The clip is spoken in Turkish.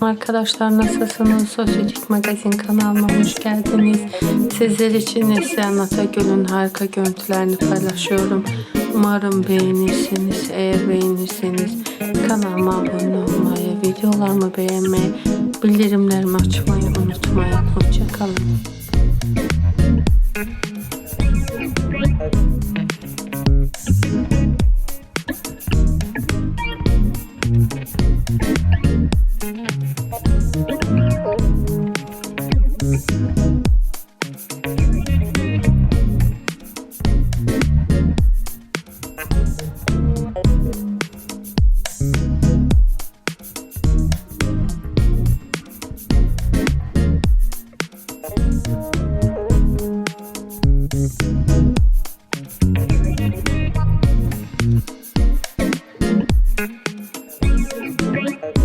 Arkadaşlar nasılsınız? Sosyetik Magazin kanalıma hoş geldiniz. Sizler için Neslihan Atagül'ün harika görüntülerini paylaşıyorum. Umarım beğenirsiniz. Eğer beğenirseniz kanalıma abone olmayı, videolarımı beğenmeyi, bildirimlerimi açmayı unutmayın. Hoşçakalın. Bye.